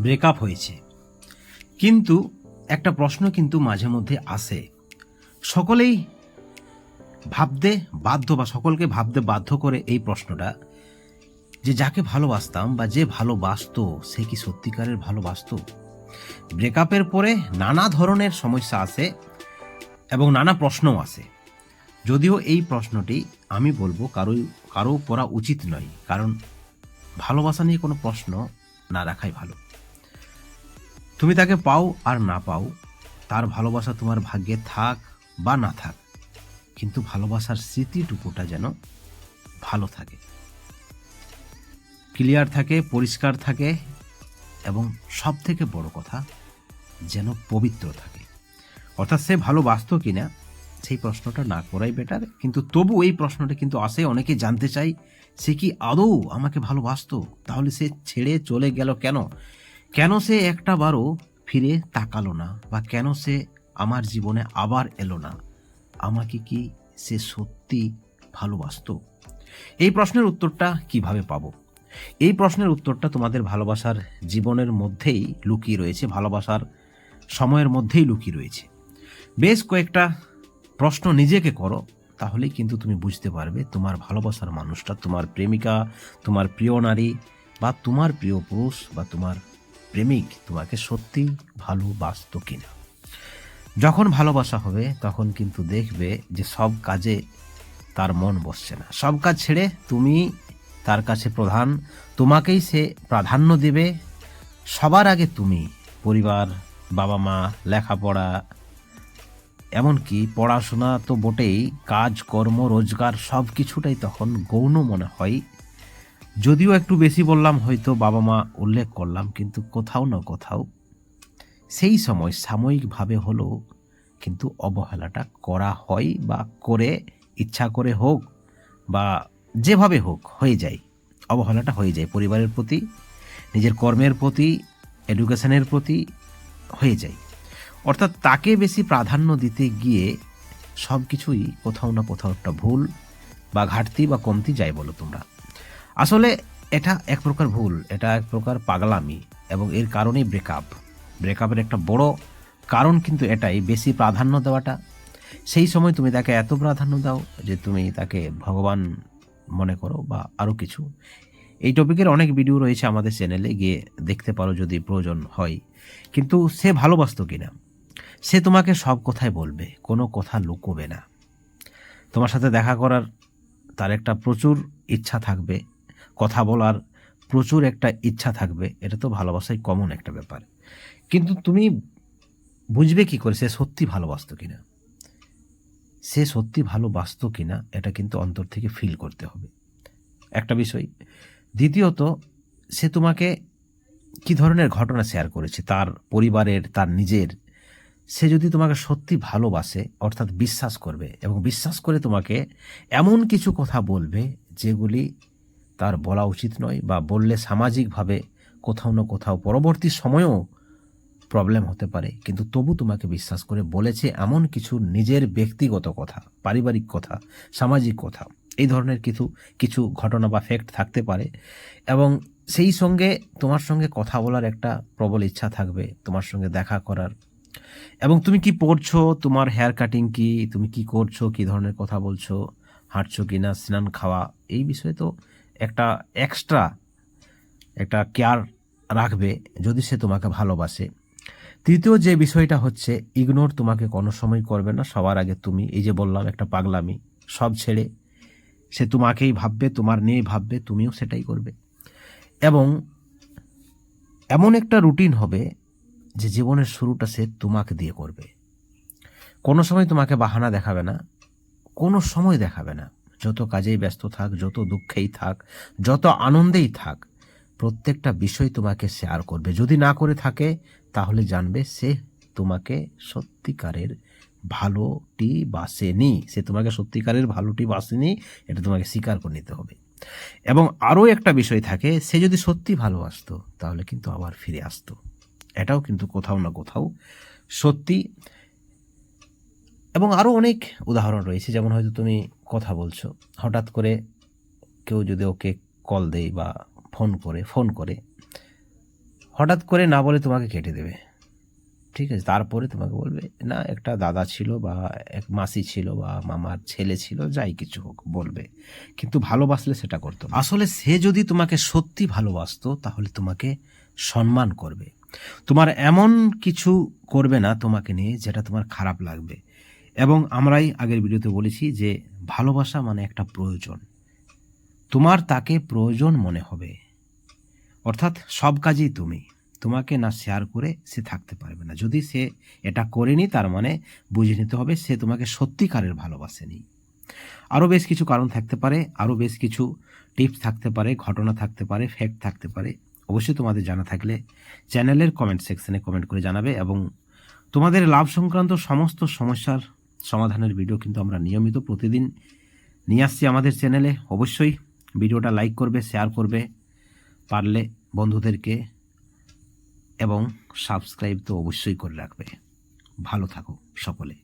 Breakup হয়েছে। কিন্তু একটা প্রশ্ন কিন্তু মাঝে মধ্যে আসে। সকলেই ভাবতে বাধ্য বা সকলকে ভাবতে বাধ্য করে এই প্রশ্নটা যে যাকে ভালোবাসতাম বা যে ভালোবাসতো, সে কি সত্যিকারের ভালোবাসতো? ব্রেকআপের পরে নানা ধরনের সমস্যা আসে এবং নানা প্রশ্নও আসে। যদিও এই প্রশ্নটি আমি বলব কারও কারও পড়া উচিত নয়। কারণ ভালোবাসা নিয়ে কোনো প্রশ্ন না রাখাই ভালো। তুমি তাকে পাও আর না পাও, তার ভালোবাসা তোমার ভাগ্যে থাক বা না থাক, কিন্তু ভালোবাসার স্মৃতিটুকুটা যেন ভালো থাকে। ক্লিয়ার থাকে, পরিষ্কার থাকে এবং সব থেকে বড় কথা, যেন পবিত্র থাকে। অর্থাৎ সে ভালোবাসতো কিনা, সেই প্রশ্নটা না করাই বেটার কিন্তু তবু এই প্রশ্নটা কিন্তু আসে, অনেকে জানতে চাই সে কি আদৌ আমাকে ভালোবাসতো? তাহলে সে ছেড়ে চলে গেল কেন? কেন সে একটা বারও ফিরে তাকালো না বা কেন সে আমার জীবনে আবার এলো না? আমাকে কি সে সত্যি ভালোবাসতো? এই প্রশ্নের উত্তরটা কীভাবে পাবো? এই প্রশ্নের উত্তরটা তোমাদের ভালোবাসার জীবনের মধ্যেই লুকিয়ে রয়েছে, ভালোবাসার সময়ের মধ্যেই লুকিয়ে রয়েছে। বেশ কয়েকটা প্রশ্ন নিজেকে করো, তাহলেই কিন্তু তুমি বুঝতে পারবে তোমার ভালোবাসার মানুষটা, তোমার প্রেমিকা, তোমার প্রিয় নারী বা তোমার প্রিয় পুরুষ বা তোমার প্রেমিক তোমাকে সত্যি ভালোবাসতো কিনা। যখন ভালোবাসা হবে, তখন কিন্তু দেখবে যে সব কাজে তার মন বসছে না। সব কাজ ছেড়ে তুমি তার কাছে প্রধান, তোমাকেই সে প্রাধান্য দেবে। সবার আগে তুমি, পরিবার বাবা মা লেখাপড়া, এমনকি পড়াশোনা তো বটেই, কাজ, কর্ম, রোজগার সব কিছুটাই তখন গৌণ মনে হয় যদিও একটু বেশি বললাম, হয়তো বাবা মা উল্লেখ করলাম, কিন্তু কোথাও না কোথাও সেই সময় সাময়িকভাবে হলেও কিন্তু অবহেলাটা করা হয় বা করে, ইচ্ছা করে হোক বা যেভাবে হোক হয়ে যায়, অবহেলাটা হয়ে যায়, পরিবারের প্রতি, নিজের কর্মের প্রতি এডুকেশনের প্রতি হয়ে যায়। অর্থাৎ তাকে বেশি প্রাধান্য দিতে গিয়ে সব কিছুই কোথাও না কোথাও একটা ভুল বা ঘাটতি বা কমতি যায় বলো তোমরা। আসলে এটা এক প্রকার ভুল, এটা এক প্রকার পাগলামি এবং এর কারণেই ব্রেকআপ ব্রেকআপের একটা বড় কারণ কিন্তু এটাই, বেশি প্রাধান্য দেওয়াটা। সেই সময় তুমি তাকে এত প্রাধান্য দাও যে তুমি তাকে ভগবান মনে করো বা আরও কিছু। এই টপিকের অনেক ভিডিও রয়েছে আমাদের চ্যানেলে গিয়ে দেখতে পারো যদি প্রয়োজন হয়। কিন্তু সে ভালোবাসতো কিনা? সে তোমাকে সব কথাই বলবে, কোনো কথা লুকোবে না। তোমার সাথে দেখা করার তার একটা প্রচুর ইচ্ছা থাকবে। কথা বলার প্রচুর একটা ইচ্ছা থাকবে, এটা তো ভালোবাসাই কমন একটা ব্যাপার। কিন্তু তুমি বুঝবে কি করে সে সত্যি ভালোবাসতো কিনা? সে সত্যি ভালোবাসতো কিনা, এটা কিন্তু অন্তর থেকে ফিল করতে হবে। একটা বিষয়, দ্বিতীয়ত, সে তোমাকে কি ধরনের ঘটনা শেয়ার করেছে? তার পরিবারের, তার নিজের। সে যদি তোমাকে সত্যি ভালোবাসে, অর্থাৎ বিশ্বাস করবে এবং বিশ্বাস করে তোমাকে এমন কিছু কথা বলবে যেগুলি তার বলা উচিত নয় বা বললে সামাজিকভাবে কোথাও না কোথাও পরবর্তী সময়েও প্রবলেম হতে পারে। কিন্তু তবু তোমাকে বিশ্বাস করে বলেছে এমন কিছু নিজের ব্যক্তিগত কথা, পারিবারিক কথা, সামাজিক কথা। এই ধরনের কিছু কিছু ঘটনা বা ফ্যাক্ট থাকতে পারে এবং সেই সঙ্গে তোমার সঙ্গে কথা বলার একটা প্রবল ইচ্ছা থাকবে তোমার সঙ্গে দেখা করার। এবং তুমি কি পড়ছো? তোমার হেয়ার কাটিং কি? তুমি কি করছ? কি ধরনের কথা বলছো? হাঁটছো কি না স্নান খাওয়া? এই বিষয়ে তো একটা এক্সট্রা একটা কেয়ার রাখবে যদি সে তোমাকে ভালোবাসে। তৃতীয় যে বিষয়টা হচ্ছে ইগনোর তোমাকে কোনো সময় করবে না, সবার আগে তুমি। এই যে বললাম, একটা পাগলামি, সব ছেড়ে। সে তোমাকেই ভাববে, তোমার নিয়ে ভাববে, তুমিও সেটাই করবে। এবং এমন একটা রুটিন হবে যে জীবনের শুরুটা সে তোমাকে দিয়ে করবে। কোনো সময় তোমাকে বাহানা দেখাবে না, কোনো সময় দেখাবে না। যত কাজেই ব্যস্ত থাক, যত দুঃখেই থাক, যত আনন্দেই থাক, প্রত্যেকটা বিষয় তোমাকে শেয়ার করবে। যদি না করে থাকে, তাহলে জানবে সে তোমাকে সত্যিকারের ভালোটি বাসেনি। সে তোমাকে সত্যিকারের ভালোটি বাসেনি, এটা তোমাকে স্বীকার করে নিতে হবে। এবং আরও একটা বিষয় থাকে, সে যদি সত্যি ভালোবাসতো, তাহলে কিন্তু আবার ফিরে আসতো। এটাও কিন্তু কোথাও না কোথাও সত্যি। এবং আরও অনেক উদাহরণ রয়েছে, যেমন হয়তো তুমি কথা বলছো, হঠাৎ করে কেউ যদি ওকে কল দেয় বা ফোন করে ফোন করে, হঠাৎ করে না বলে তোমাকে কেটে দেবে। ঠিক আছে, তারপরে তোমাকে বলবে, না, একটা দাদা ছিল বা এক মাসি ছিল বা মামার ছেলে ছিল, যাই কিছু হোক, বলবে। কিন্তু ভালোবাসলে সেটা করতো আসলে সে যদি তোমাকে সত্যি ভালোবাসতো, তাহলে তোমাকে সম্মান করবে। তোমার এমন কিছু করবে না তোমাকে নিয়ে যেটা তোমার খারাপ লাগবে। এবং আমরাই আগের ভিডিওতে বলেছি যে ভালোবাসা মানে একটা প্রয়োজন। তোমার তাকে প্রয়োজন মনে হবে। অর্থাৎ সব কাজেই তুমি। তোমাকে না শেয়ার করে সে থাকতে পারবে না। যদি সে এটা করেনি, তার মানে বুঝে নিতে হবে সে তোমাকে সত্যিকারের ভালোবাসেনি। আরও বেশ কিছু কারণ থাকতে পারে, আরও বেশ কিছু টিপস থাকতে পারে, ঘটনা থাকতে পারে ফ্যাক্ট থাকতে পারে। অবশ্যই তোমাদের জানা থাকলে চ্যানেলের কমেন্ট সেকশনে কমেন্ট করে জানাবে এবং তোমাদের লাভ সংক্রান্ত সমস্ত সমস্যার সমাধানের ভিডিও কিন্তু আমরা নিয়মিত প্রতিদিন নিয়ে আসছি আমাদের চ্যানেলে। অবশ্যই ভিডিওটা লাইক করবে, শেয়ার করবে, পারলে বন্ধুদেরকে এবং সাবস্ক্রাইব তো অবশ্যই করে রাখবে। ভালো থাকো সকলে।